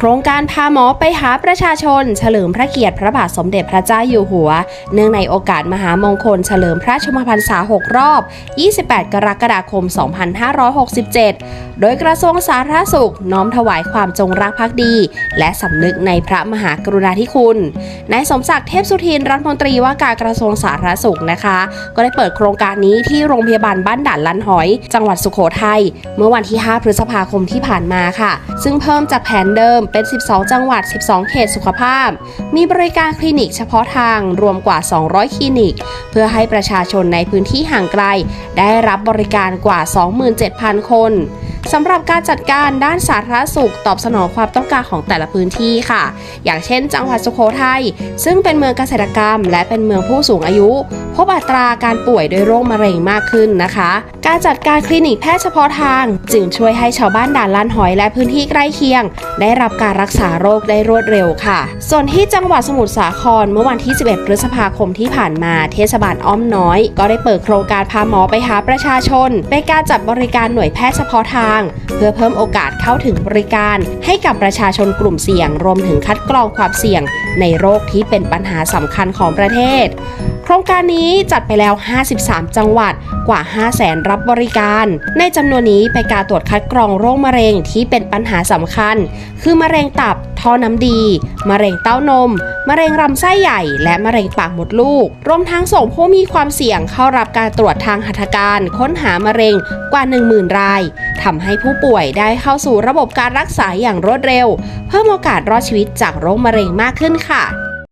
โครงการพาหมอไปหาประชาชน เฉลิมพระเกียรติพระบาทสมเด็จพระเจ้าอยู่หัว เนื่องในโอกาสมหามงคลเฉลิมพระชมพรรษา 6 รอบ 28 กรกฎาคม 2567 โดยกระทรวงสาธารณสุข น้อมถวายความจงรักภักดี และสำนึกในพระมหากรุณาธิคุณนายสมศักดิ์เทพสุทินรัฐมนตรีว่าการกระทรวงสาธารณสุขนะคะ ก็ได้เปิดโครงการนี้ที่โรงพยาบาลบ้านด่านลันหอย จังหวัดสุโขทัยเมื่อวันที่ 5 พฤษภาคมที่ผ่านมาค่ะ ซึ่งเพิ่มจากแผนเดิมเป็น 12 จังหวัด 12 เขตสุขภาพ มีบริการคลินิกเฉพาะทางรวมกว่า 200 คลินิก เพื่อให้ประชาชนในพื้นที่ห่างไกล ได้รับบริการกว่า 27,000 คนสำหรับการจัดการด้านสาธารณสุขตอบสนองความต้องการของแต่ละพื้นที่ค่ะ อย่างเช่น จังหวัดสุโขทัยซึ่งเป็นเมืองเกษตรกรรม และเป็นเมืองผู้สูงอายุ พบอัตราการป่วยด้วยโรคมะเร็งมากขึ้นนะคะ การจัดการคลินิกแพทย์เฉพาะทาง จึงช่วยให้ชาวบ้านด่านลานหอยและพื้นที่ใกล้เคียง ได้รับการรักษาโรคได้รวดเร็วค่ะ ส่วนที่จังหวัดสมุทรสาครเมื่อวันที่ 11 พฤษภาคมที่ผ่านมาเทศบาลอ้อมน้อย ก็ได้เปิดโครงการพาหมอไปหาประชาชน เป็นการจัดบริการหน่วยแพทย์เฉพาะทาง เพื่อเพิ่มโอกาสเข้าถึงบริการ ให้กับประชาชนกลุ่มเสี่ยง รวมถึงคัดกรองความเสี่ยง ในโรคที่เป็นปัญหาสำคัญของประเทศ โครงการนี้จัดไปแล้ว 53 จังหวัดกว่า 5 0 0แสนรับบริการ ในจำนวนนี้เป็นการตรวจคัดกรองโรคมะเร็งที่เป็นปัญหาสำคัญ คือมะเร็งตับ ท่อน้ำดี มะเร็งเต้านม มะเร็งลำไส้ใหญ่ และมะเร็งปากมดลูก รวมทั้งส่งผู้มีความเสี่ยงเข้ารับการตรวจทางหัตถการค้นหามะเร็งกว่า 10,000 รายทำให้ผู้ป่วยได้เข้าสู่ระบบการรักษาอย่างรวดเร็ว เพิ่มโอกาสรอดชีวิตจากโรคมะเร็งมากขึ้นค่ะ